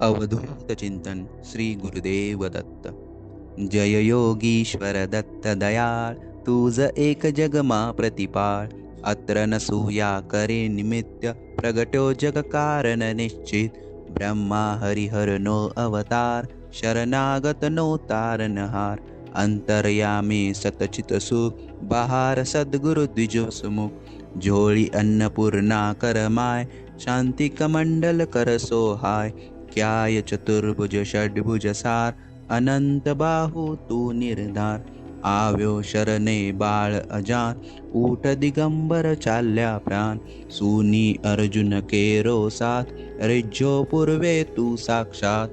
अवधूत चिंतन श्री गुरुदेव दत्त। जय योगीश्वर दत्त दयाळ तुझ एक जगमा प्रतिपाळ। अत्र नसूया करे निमित्त प्रगट्यो जग कारण निश्चित। ब्रह्मा हरिहर नो अवतार, शरणागत नो तारणहार। अंतर्यामी सतचित सुख, बहार सद्गुरु द्विजो सुमुख झोळी अन्नपूर्णा करमाय शांती कमंडल कर सोहाय क्याय चतुर्भुज षड्भुज सार, अनंत बाहू तू निर्धार। आव्यो शरणे बाळ अजान, ऊट दिगंबर चालल्या प्राण। सुनी अर्जुन केरो साथ, रिज्जो पूर्वे तू साक्षात।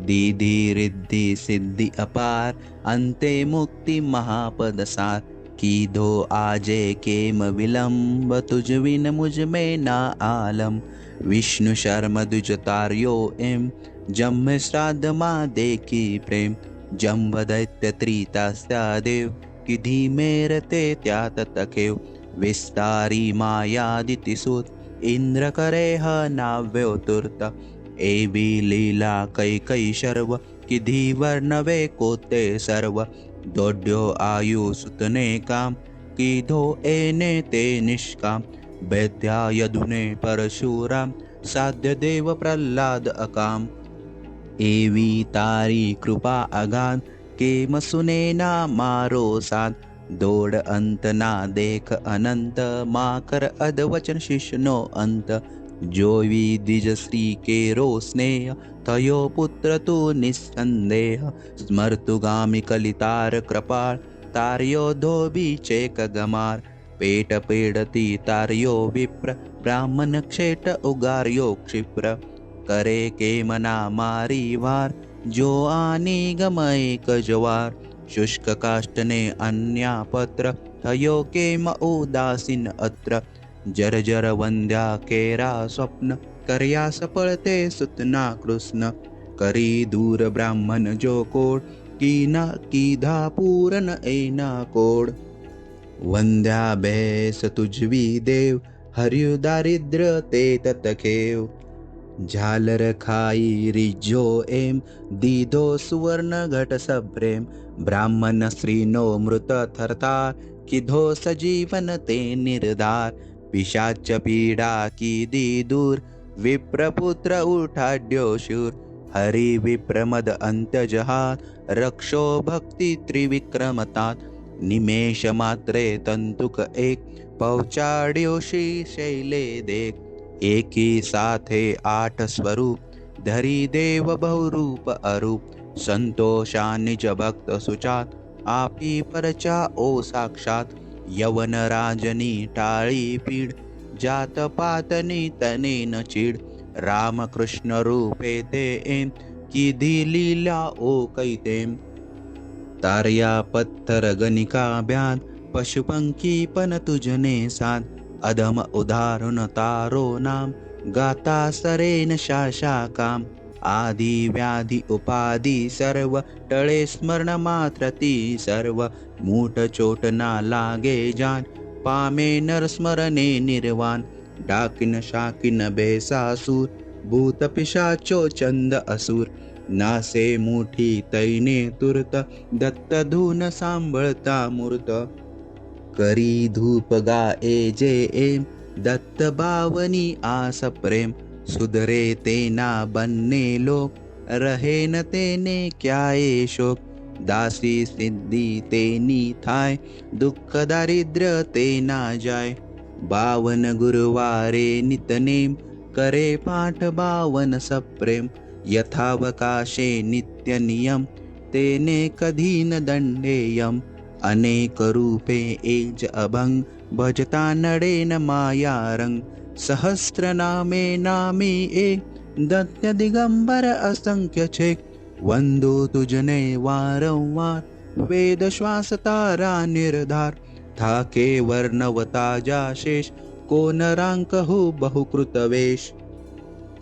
दीदी रिद्धी सिद्धी अपार, अंते मुक्ति महापद सार। की धो आजे केम विलंब, तुझ विन मुझमें ना आलम। विष्णु शर्म दुज तार्यो एम जम श्राद्ध मा देखी प्रेम जंभ दैत्य त्रितास्त्या देव किधी मेरते त्यात तखेव, विस्तारी मायादितिसूत इंद्र करे ह नाव्यो तुर्त, एवी लीला कैकै शर्व किधी वर्णवे कोते सर्व, दोड्यो आयु सुतने काम किधो एने ते निष्काम यदुने परशुराम साध्य देव प्रल्हाद अकाम। एवी तारी कृपा अगाध केम सुने ना मारो साथ दोड अंत ना देख अनंत माकर अधवचन शिष्यनो अंत। जोवी द्विज श्री केरो स्नेह, तयो पुत्र तू निस्संदेह। स्मर्तुगामी कलितार कृपाळ, तार्यो धोबी चेक गमार पेट पेडती तार्यो विप्र, ब्राह्मण क्षेट उगार्यो क्षिप्र। करे के मना मारी वार, जो आनी गमय कजवार। शुष्क काष्टने अन्या पत्र थयो केम उदासीन अत्र। जर जर वंद्या केरा स्वप्न, कर्या सपळते सुतना कृष्ण। करी दूर ब्राह्मण जो कोड कीना कीधा पूरन ऐना कोड। वंद्या बेस तुझवी देव हरियु दारिद्र ते ततखेव झालर खाई रिजो एम दीधो सुवर्ण घट सप्रेम. ब्राह्मण श्रीनो मृत थरतार किधो सजीवन ते निर्धार. पिशाच पीडा की दी दूर विप्रपुत्र उठाड्यो शूर. हरी विप्रमद अंत्यजहात रक्षो भक्ती त्रिविक्रमतात निमेष मात्रे तंतुक एक पौचाड्योशी शैले देख। एकी साथे आठ स्वरूप धरी देव बहुरूप अरूप। संतोषानिज भक्त सुचात आपी परचा ओ साक्षात। यवन राजनी टाळी पीड जात पातनी तने न चीड। रामकृष्ण रूपे ते एम किधी लीला ओ कैतेम। तार्या पत्थर गणिका ब्याद पशुपंखी पण तुझने साध अधम उदाहरण तारो नाम गाता सरेन शाशा काम आदि व्याधि उपाधि सर्व टळे स्मरण मात्र ती सर्व मूठ चोट ना लागे जान पामे नर स्मरणे निर्वाण डाकिन शाकिन बेसासूर भूत पिशाचो चंद असुर। नासे मुठी तैने तुरत दत्त धून सांभळता मूर्त. करी धूप गा ए जे एम दत्त बावनी आस प्रेम. सुधरे तेना बन्ने लोक रहेन तेने क्याये शोक. दासी सिद्धी तेनी थाय दुःख दारिद्र्य तेना जाय. बावन गुरुवारे नितनेम करे पाठ बावन सप्रेम. यथावकाशे नित्य नियम तेने कधी न अनेक रूपे एज अभंग, भजता नडेन मायारंग। सहस्त्र नामे ए, दत्त दिगंबर असंख्य छेक वंदो तुझने वारंवार, वेद श्वास तारा निर्धार। थाके वर्णवता जाशेष कोण रांक हो बहुकृत वेश।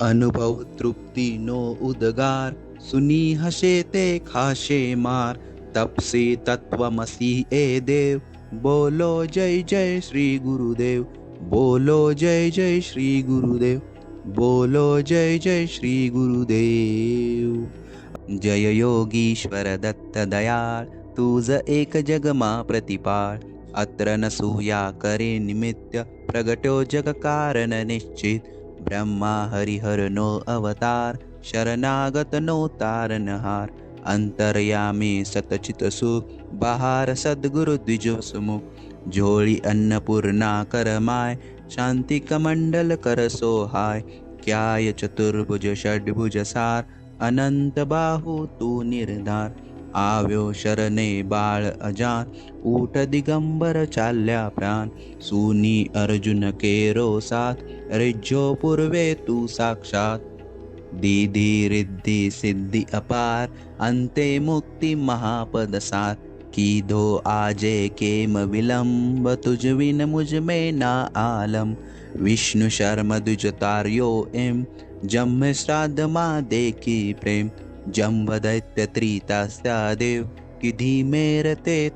अनुभव तृप्ति नो उदगार। सुनी हसे ते खाशे मार। तपसी तत्वमसी ए देव। बोलो जय जय श्री गुरुदेव। बोलो जय जय श्री गुरुदेव। बोलो जय जय श्री गुरुदेव। जय योगीश्वर दत्त दयाळ। तुझ एक जगमा प्रतिपाळ। अत्र नसूया करे निमित्त। प्रगट्यो जग कारण निश्चित। ब्रह्मा हरिहर नो अवतार, शरणागत नो तारणहार अंतर्यामी सतचित सुख, बहार सद्गुरु द्विजो सुमुख झोळी अन्नपूर्णा करमाय शांती कमंडल कर सोहाय क्याय चतुर्भुज षड्भुज सार, अनंत बाहू आव्यो शरणे बाळ अजान, ऊट दिगंबर चालल्या प्राण, सुनी अर्जुन केरो साथ, रिज्जो पूर्वे तू साक्षात. दीधी रिद्धी सिद्धी अपार, अंते मुक्ती महापद सार कीधो आजे केम विलंब, तुझ विन मुझमें ना आलम. विष्णु शर्म दुज तार्यो एम, जम्म श्राद्ध मा देखी प्रेम जंब दैत्य त्रितास्या देव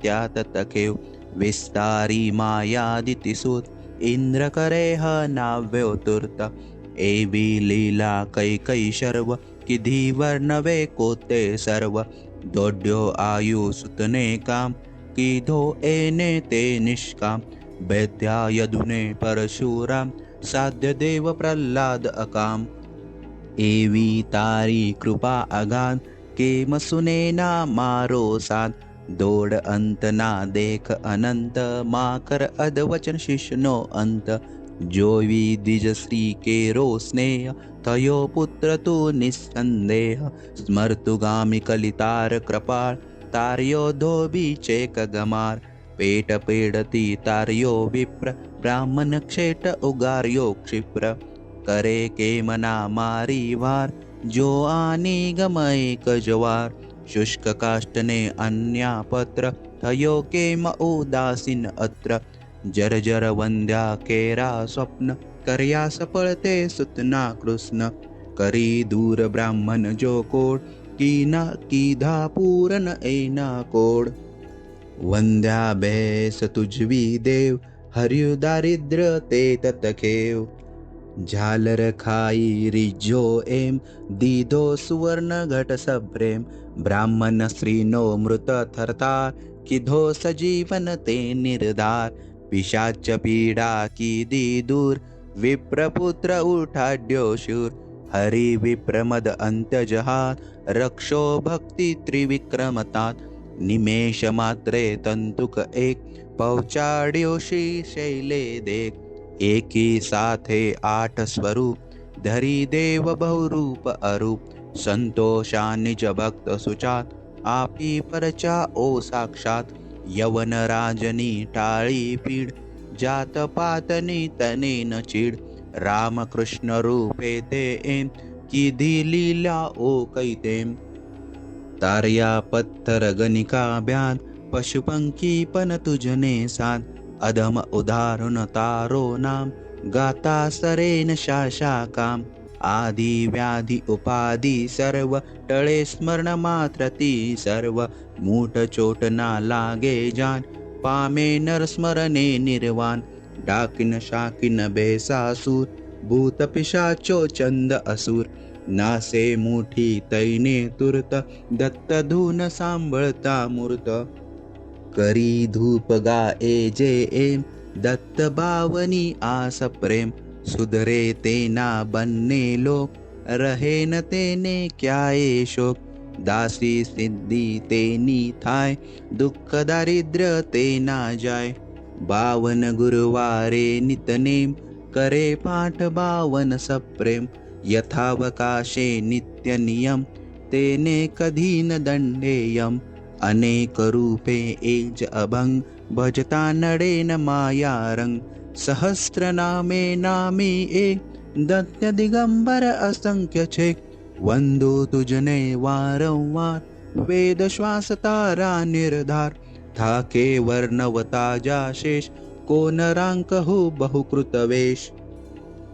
त्यात तकेव विस्तारी मायादितिसूत इंद्र करे ह नाव्यो तुर्त एवी लीला कैकै शर्व, किधी वर्णवे कोते सर्व। दोड्यो आयु सुतने काम किधो एने ते निष्काम वैद्या यदुने एवी तारी कृपा अगाध केम सुनेना मारो साध दोड अंत ना देख अनंत, माकर अधवचन शिष्यनो अंत। जोवी द्विज श्री केरो स्नेह, तयो पुत्र तु निस्संदेह। स्मर्तुगामि कलितार कृपाळ, तार्यो धोबीचेक गमार। पेट पेडती तार्यो विप्र, ब्राह्मण क्षेट उगार्यो करे केमना मारी वार, जो आनी गमैक जवार शुष्क काष्टने अन्यापत्र थयो केम उदासीन अत्र। जर जर वंद्या केरा स्वप्न, कर्या सपळते सुतना कृष्ण। करी दूर ब्राह्मण जो कोड कीना कीधा पूरन ऐना कोड। वंद्या बेस तुझवी देव, हरियु दारिद्र ते ततखेव झालर खाई रिजो एम, दीदो सुवर्ण घट सप्रेम। ब्राह्मण स्त्रीनो मृत थरतार, किधो सजीवन ते निर्धार। पिशाच पीडा की दी दूर विप्रपुत्र शूर। हरि विप्रमद अंत्यजहात रक्षो भक्ती त्रिविक्रमतात निमेष मात्रे तंतुक एक पौचाड्योशी शैले देख। एकी साथे आठ स्वरूप, धरी देव बहुरूप अरूप, संतोषा निज भक्त सुचात आपी परचा ओ साक्षात, यवन राजनी टाळी पीड, जात पातनी तने न चीड रामकृष्ण रूपे ते एम, किधी लीला ओ कैतेम तार्या पत्थर गणिका ब्याद पशुपंखी पण तुझने साध अधम उदाहरण तारो नाम गाता सरेन शाशा काम आदि व्याधी उपाधी सर्व, टळे स्मरण मात्र ती सर्व। मूठ चोट ना लागे जान, पामे नर स्मरणे निर्वाण। डाकिन शाकिन बेसासूर भूत पिशाचो चंद असुर। नासे मुठी तैने तुरत, दत्त धून सांभळता मूर्त। करी धूप गा ए जे एम, दत्त बावनी आस प्रेम। सुधरे तेना बन्ने लोक, रहे न तेने क्या ए शोक। दासी सिद्धी तेनी थाय, दुःख दारिद्र्य तेना जाय। बावन गुरुवारे नितनेम करे पाठ बावन सप्रेम यथावकाशे नित्य नियम, तेने कधी न दंडेयम अनेक रूपे एज अभंग, भजता नडेन मायारंग सहस्र नामे नामी ए, दत्त दिगंबर असंख्य छे। वंदो तुझने वारंवार वेद श्वास तारा निर्धार। थाके वर्णवता जाशेष कोण रांक हो बहुकृत वेश।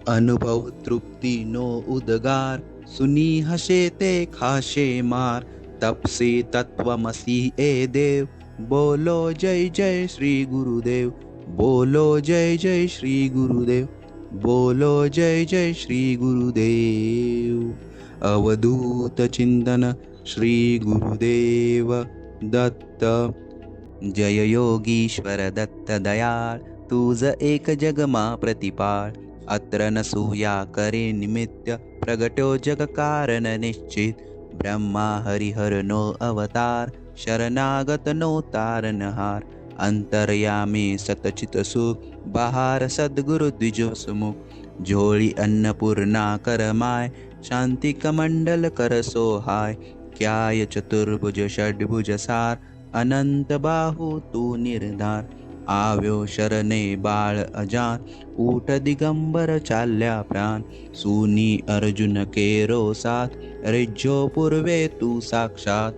अनुभव तृप्ती नो उदगार सुनी हशे ते खाशे मार। तपसी तत्वमसी ए देव। बोलो जय जय श्री गुरुदेव। बोलो जय जय श्री गुरुदेव। बोलो जय जय श्री गुरुदेव। अवधूत चिंतन श्री गुरुदेव। दत्त। जय योगीश्वर दत्त दयाळ। तुझ एक जगमा प्रतिपाळ। अत्र नसूया करे निमित्त। प्रगट्यो जग कारण निश्चित। ब्रह्मा हरिहर नो अवतार, शरणागत नो तारणहार अंतर्यामी सतचित सुख, बहार सदगुरु द्विजो सुमुख झोळी अन्नपूर्णा करमाय शांति कमंडल कर सोहाय क्याय चतुर्भुज षड्भुज सार, अनंत बाहू तू निर्धार। आव्यो शरणे बाळ अजान, ऊट दिगंबर चालल्या प्राण, सुनी अर्जुन केरो साथ, रिज्जो पूर्वे तू साक्षात.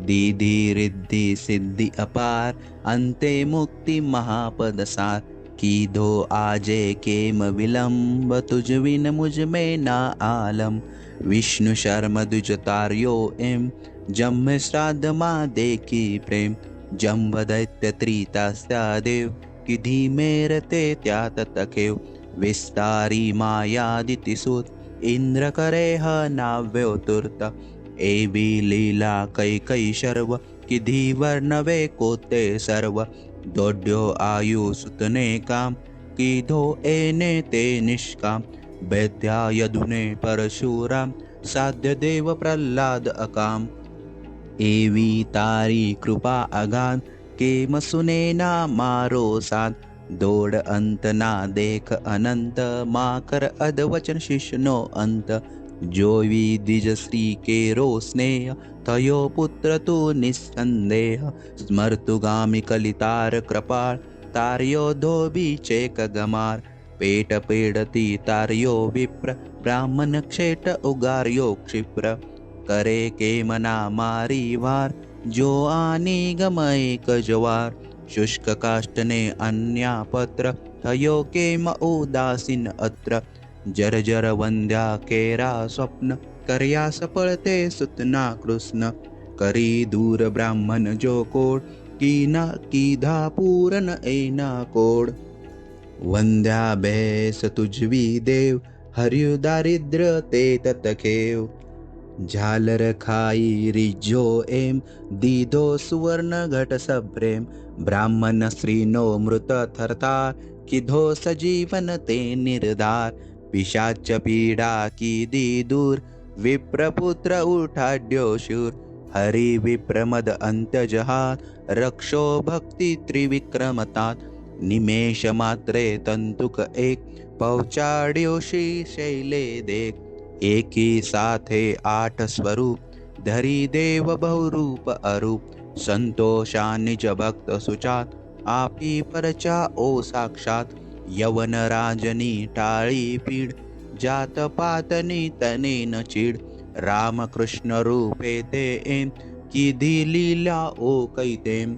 दीधी रिद्धी सिद्धि अपार, अंते मुक्ति महापद सार. कीधो आजे केम विलंब, तुझ विन मुझमें ना आलम. विष्णु शर्म दुज तार्यो एम जम श्राद्ध मा देखी प्रेम. जंभ दैत्य त्रितास्त्या देव किधी मेरते त्यात तखेव विस्तारी मायादितिसूत इंद्र करे ह नाव्यो तुर्त एवी लीला कैकै शर्व, किधी वर्णवे कोते सर्व, दोड्यो आयु सुतने काम, किधो एने ते निष्काम वैद्या यदुने परशुराम, साध्य देव प्रल्हाद अकाम। एवी तारी कृपा अगाध केम सुने ना मारो साथ दोड अंत ना देख अनंत माकर अधवचन शिष्यनो अंत। जोवी द्विज श्री केरो स्नेह, तयो पुत्र तु निस्संदेह। स्मर्तुगामि कलितार कृपाळ, तार्यो धोबीचेक गमार पेट पेडती तार्यो विप्र, ब्राह्मण क्षेट उगार्यो क्षिप्र। करे के मना मारी वार, जो आनी गमय कजवार शुष्क काष्टने अन्या पत्र थयो केम उदासीन अत्र। जर जर वंद्या केरा स्वप्न, कर्या सपळते सुतना कृष्ण। करी दूर ब्राह्मण जो कोड कीना कीधा पूरन ऐना कोड। वंद्या बेस तुझवी देव, हरियु दारिद्र्य ते ततखेव झालर खाई रिजो एम, दीदो सुवर्ण घट सप्रेम, ब्राह्मण स्त्रीनो मृत थरता किधो सजीवन ते निर्धार, पिशाच पीडा की दी दूर विप्रपुत्र शूर, हरी विप्रमद अंत्यजहात रक्षो भक्ती त्रिविक्रमतात निमेष मात्रे तंतुक एक पौचाड्योशी शैले देख। एकी साथे आठ स्वरूप धरी देव बहुरूप अरूप संतोषा निज भक्त सुचात आपी परचा ओ साक्षात। यवन राजनी टाळी पीड, जात पातनी तने न चीड। रामकृष्ण रूपे ते एम किधी लीला ओ कैतेम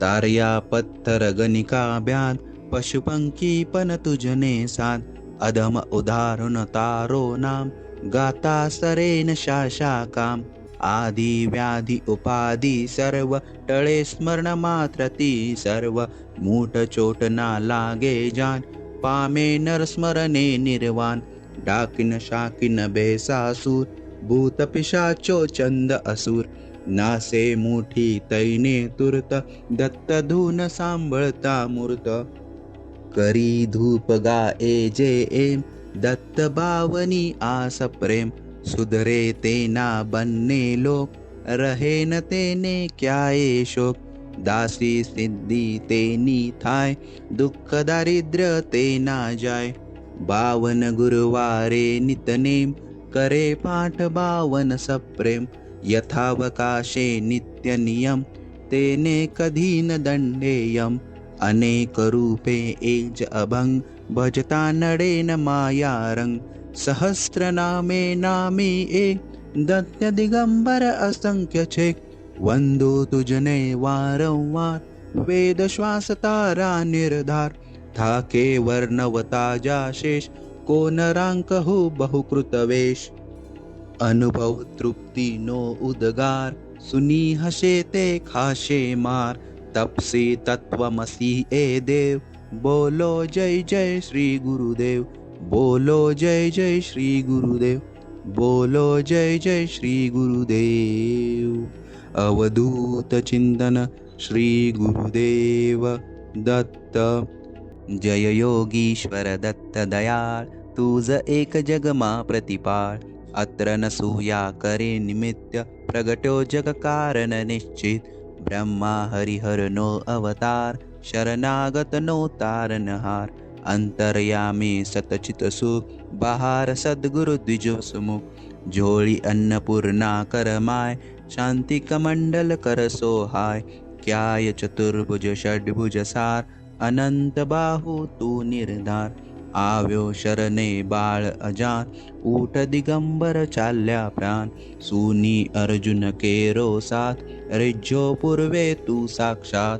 तार्या पत्थर गणिका ब्याद पशुपंकी पण तुझने साध अधम उदाहरण तारो नाम गाता सरेन शाशा काम आदि व्याधी उपाधी सर्व, टळे स्मरण मात्र ती सर्व। मूठ चोट ना लागे जान, पामे नर स्मरणे निर्वाण। डाकिन शाकिन बेसासूर भूत पिशाचो चंद असुर। नासे मुठी तैने तुरत, दत्त धून सांभळता मूर्त। करी धूप गा ए जे एम, दत्त बावनी आस प्रेम। सुधरे तेना बन्ने लोक रहेन तेने क्याये शोक। दासी सिद्धी तेनी थाय, दुःख दारिद्र्य तेना जाय। बावन गुरुवारे नितनेम करे पाठ बावन सप्रेम यथावकाशे नित्य नियम, तेने कधी न दंडेयम अनेक रूपे एज अभंग, भजता नडेन मायारंग। सहस्त्र नामे नामी ए, दत्त दिगंबर असंख्य छेक वंदो तुझने वारंवार, वेद श्वास तारा निर्धार। थाके वर्णवता जाशेष कोण रांक हो बहुकृत वेश। अनुभव तृप्ती नो उदगार सुनी हशे ते खाशे मार। तपसी तत्वमसी ए देव। बोलो जय जय श्री गुरुदेव। बोलो जय जय श्री गुरुदेव। बोलो जय जय श्री गुरुदेव। अवधूत चिंतन श्री गुरुदेव। दत्त। जय योगीश्वर दत्त दयाळ। तुझ एक जगमा प्रतिपाळ। अत्र नसूया करे निमित्त प्रगट्यो जग कारण निश्चित। ब्रह्मा हरिहर नो अवतार, शरणागत नो तारणहार अंतर्यामी सतचित सुख, बहार सद्गुरु द्विजो सुमुख झोळी अन्नपूर्णा करमाय शांती कमंडल कर सोहाय क्याय चतुर्भुज षड्भुज सार, अनंत बाहू आव्यो शरणे बाळ अजान ऊठ दिगंबर चालल्या प्राण, सुनी अर्जुन केरो साथ, रिज्जो पूर्वे तू साक्षात.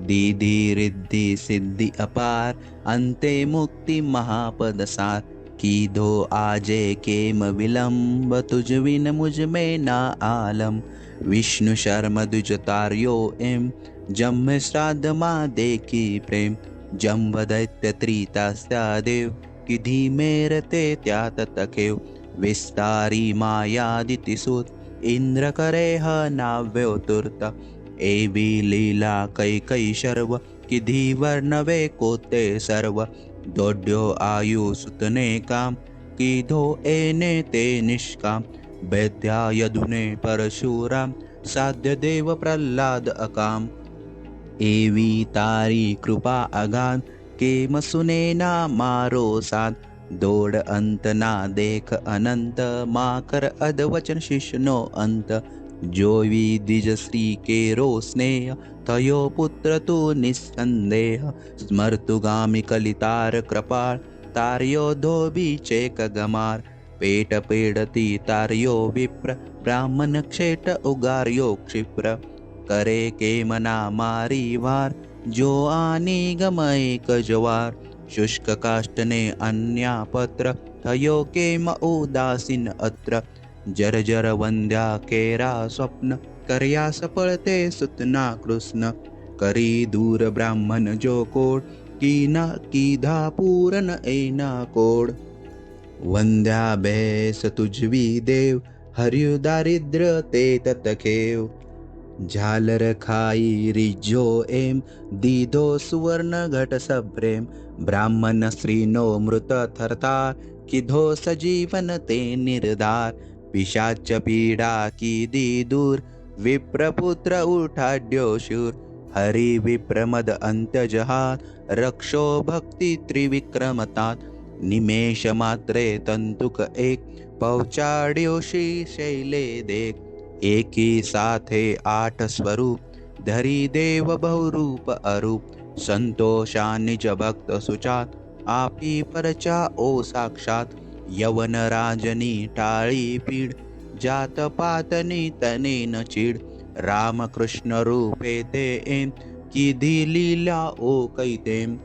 दीधी रिद्धी सिद्धी अपार, अंते मुक्ती महापद सार कीधो आजे केम विलंब, तुझ विन मुझमें ना आलम. विष्णु शर्म दुज तार्यो एम, जम्म श्राद्ध मा देखी प्रेम जंब दैत्य त्रितास्त्या देव किधी मेरते त्यात तकेव विस्तारी मायादितिसूत इंद्र करे ह एवी लीला कैकै शर्व वर्णवे कोते सर्व। दोड्यो आयु सुतने काम किधो एने ते निष्काम वैद्या यदुने परशुराम साध्य देव प्रल्हाद अकाम एवी तारी कृपा अगाध केम सुनेना मारो साध दोड अंत ना देख अनंत, माकर अधवचन शिष्यनो अंत। जोवी द्विज श्री केरो स्नेह, तयो पुत्र तू निस्संदेह। स्मर्तुगामी कलितार कृपाळ, तार्यो धोबीचेक गमार। पेट पेडती तार्यो विप्र, ब्राह्मण क्षेट उगार्यो करे केमना मारी वार, जो आनी गमय कजवार। शुष्क काष्टने अन्यापत्र थयो केम उदासीन अत्र। जर जर वंद्या केरा स्वप्न, कर्या सपळते सुतना कृष्ण। करी दूर ब्राह्मण जो कोड कीना कीधा पूरन ऐना कोड। वंद्या बेस तुझवी देव, हर्यु दारिद्र्य ते ततखेव झालर खाई रिजो एम दीधो सुवर्ण घट सप्रेम। ब्राह्मण स्त्रीनो मृत थरतार, किधो सजीवन ते निर्धार। पिशाच पीडा की दूर विप्रपुत्र शूर। हरि विप्रमद अंत्यजहात रक्षो भक्ती त्रिविक्रमतात निमेष मात्रे तंतुक एक पौचाड्योशी शैले देख। एकी साथे आठ स्वरूप, धरी देव बहुरूप अरूप, संतोषा निज भक्त सुचात आपी परचा ओ साक्षात, यवन राजनी टाळी पीड, जात पातनी तने न चीड रामकृष्ण रूपे ते एम, किधी लीला ओ कैतेम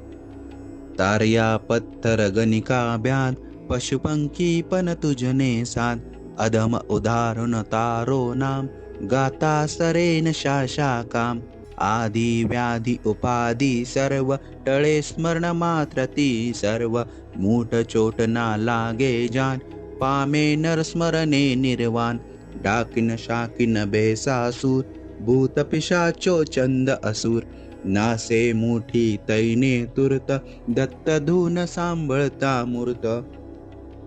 तार्या पत्थर गणिका ब्याद पशुपंखी पण तुझने साध अधम उदाहरण तारो नाम गाता सरेन शाशा काम आदि व्याधी उपाधी सर्व, टळे स्मरण मात्र ती सर्व। मूठ चोट ना लागे जान, पामे नर स्मरणे निर्वाण। डाकिन शाकिन बेसासूर भूत पिशाचो चंद असुर। नासे मुठी तैने तुरत, दत्त धून सांभळता मूर्त।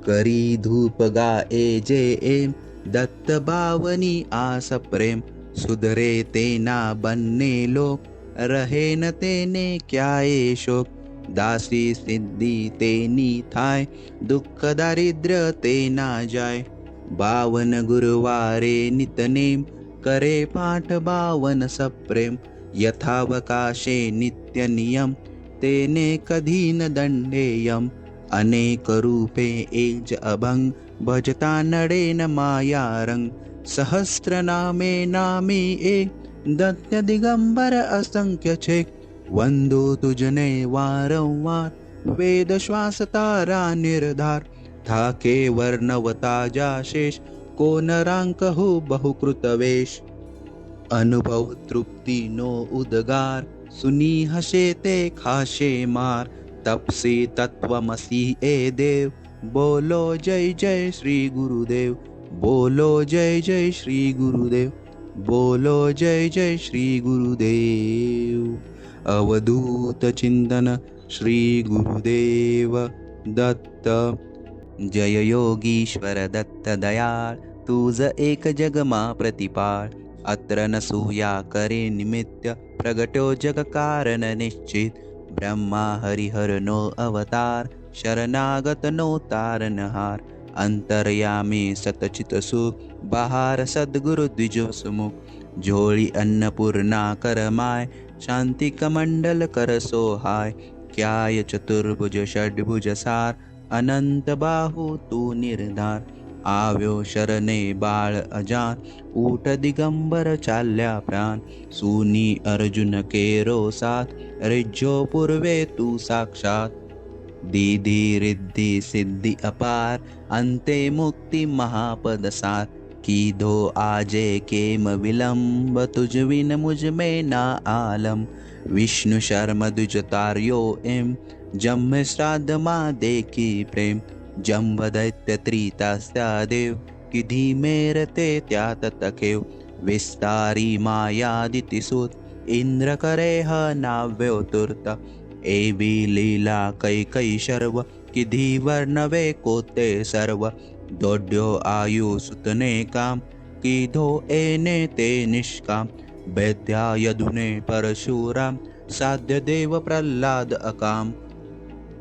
करी धूप गा ए जे एम दत्त बावनी आस प्रेम। सुधरे तेना बन्ने लोक, रहे न तेने क्याये शोक। दासी सिद्धी तेनी थाय, दुःख दारिद्र्य तेना जाय। बावन गुरुवारे नितनेम करे पाठ बावन सप्रेम यथावकाशे नित्य नियम, तेने कधी न दंडेयम अनेक रूपे एज अभंग, भजता नडेन मायारंग सहस्र नामे नामी ए, दत्त दिगंबर असंख्य छे। वंदो तुझने वारंवार वेद श्वास तारा निर्धार। थाके वर्णवता जाशेष कोन रांक हो बहुकृत वेश। अनुभव तृप्ती नो उदगार सुनी हसे ते खाशे मार। तपसी तत्वमसी ए देव। बोलो जय जय श्री गुरुदेव। बोलो जय जय श्री गुरुदेव। बोलो जय जय श्री गुरुदेव। अवधूत चिंतन श्री गुरुदेव। दत्त। जय योगीश्वर दत्त दयाळ। तुझ एक जगमा प्रतिपाळ। अत्र न सूया करे निमित्त प्रगट्यो जग कारण निश्चित। ब्रह्मा हरिहर नो अवतार, शरणागत नो तारणहार अंतर्यामी सतचित सुख, बहार सद्गुरु द्विजो सुमुख झोळी अन्नपूर्णा करमाय शांति कमंडल कर सोहाय क्याय चतुर्भुज षड्भुज सार, अनंत बाहू तू निर्धार। आव्यो शरणे बाळ अजान, ऊट दिगंबर चालल्या प्राण, सुनी अर्जुन केरो साथ, रिज्जो पूर्वे तू साक्षात. दीदी रिद्धी सिद्धी अपार, अंते मुक्ती महापद सार. कीधो आजे केम विलंब, तुझ विन मुझमें ना आलम. विष्णु शर्म दुज तार्यो एम, जम श्राद्ध मा देखी प्रेम जंभ दैत्य त्रितास्त्या देव किधी मेरते त्यात तखेव विस्तारी मायादिती सुत, इंद्र करे ह नाव्यो तुर्त एवी लीला कैकै शर्व, किधी वर्णवे कोते सर्व। दोड्यो आयु सुतने काम किधो एने ते निष्काम वैद्या यदुने परशुराम साध्य देव प्रल्हाद अकाम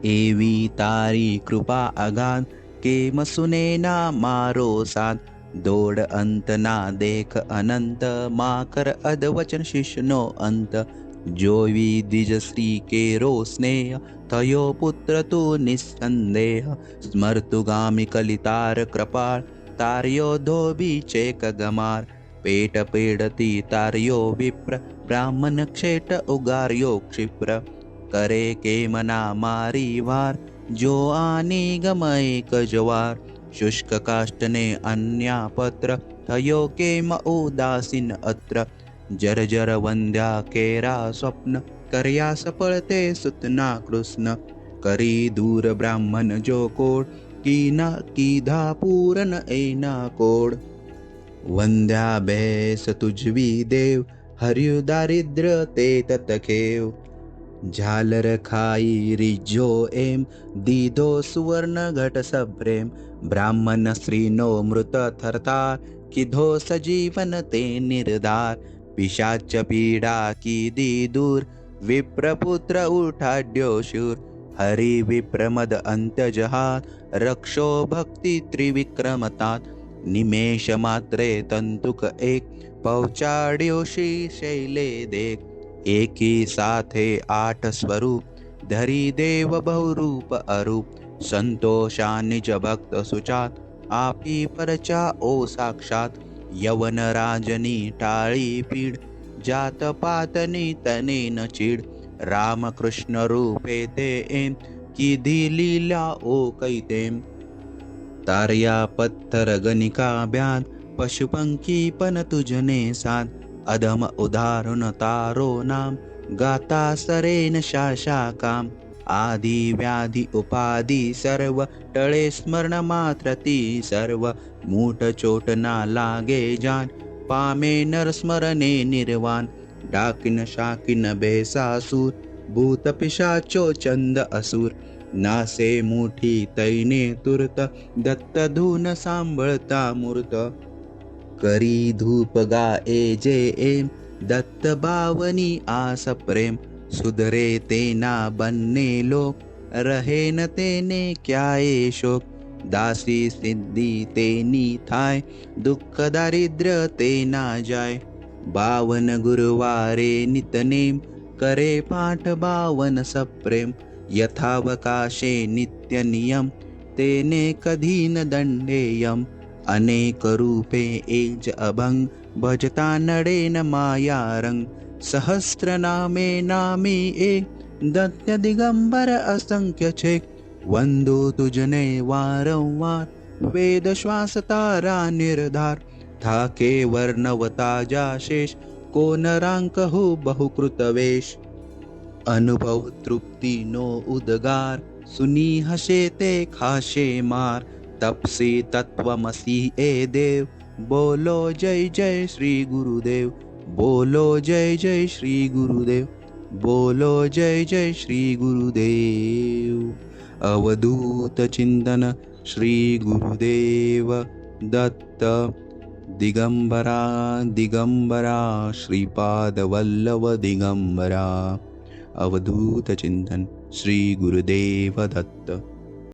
एवी तारी कृपा अगाध केम सुनेना मारो साथ दोड अंत ना देख अनंत, माकर अधवचन शिष्यनो अंत। जोवी द्विजश्री केरो स्नेह, तयो पुत्र तु निस्संदेह। स्मर्तुगामि कलितार कृपाळ, तार्यो धोबी चेक गमार। पेट पेडती तार्यो विप्र, ब्राह्मण क्षेट उगार्यो क्षिप्र। करे केमना मारी वार, जो आनी गमय कजवार। शुष्क काष्टने अन्यापत्र थयो केम उदासीन अत्र। जर जर वंद्या केरा स्वप्न कर्यास पळते सुतना कृष्ण। करी दूर ब्राह्मण जो कोड कीना कीधा पूरन ऐना कोड। वंद्या बेस तुझवी देव, हरियु दारिद्र ते ततखेव झालर खाई रिजो एम दीदो सुवर्ण घट सप्रेम ब्राह्मण स्त्रीनो मृत थरतार किधो सजीवन ते निर्धार पिशाच पीडा की दी दूर विप्रपुत्र उठाड्यो शूर हरि विप्रमद अंत्यजहात रक्षो भक्ती त्रिविक्रमतात निमेष मात्रे तंतुक एक पहुचाड्योशी शैले देख एकी साथे आठ स्वरूप धरी देव बहुरूप अरूप संतोषा निज भक्त सुचात आपी परचा ओ साक्षात यवन राजनी टाळी पीड जात पातनी तने न चीड रामकृष्ण रूपे ते एम किधी लीला ओ कैतेम. तारया पत्थर गणिका ब्याद पशुपंखी पण तुझने साध अधम उदाहरण तारो नाम, गाता सरेन शाशा काम आदि व्याधी उपाधी सर्व, टळे स्मरण मात्र ती सर्व। मूठ चोट ना लागे जान, पामे नर स्मरणे निर्वाण। डाकिन शाकिन बेसासूर भूत पिशाचो चंद असुर। नासे मुठी तैने तुरत, दत्त धून सांभळता मूर्त। करी धूप गा ए जे एम, दत्त बावनी आस प्रेम। सुधरे तेना बनने लोक, रहे न तेने क्या ए शोक। दासी सिद्धी तेनी थाय, दुःख दारिद्र्य तेना जाय। बावन गुरुवारे नितनेम करे पाठ बावन सप्रेम यथावकाशे नित्य नियम, तेने कधी न दंडेयम अनेक रूपे एज अभंग, भजता नडेन मायारंग सहस्र नामे नामी एक दत्त दिगंबर असंख्य छेक वंदो तुझने वारंवार वेद श्वास तारा निर्धार। थाके वर्णवता जाशेष कोण रांक हो बहुकृत वेश। अनुभव तृप्ती नो उद्गार सुनी हसे ते खाशे मार। तपसे तत्वमसी ए देव। बोलो जय जय श्री गुरुदेव। बोलो जय जय श्री गुरुदेव। बोलो जय जय श्री गुरुदेव। अवधूत चिंतन श्री गुरुदेव। दत्त दिगंबरा दिगंबरा। श्रीपाद वल्लभ दिगंबरा। अवधूत चिंतन श्री गुरुदेव दत्त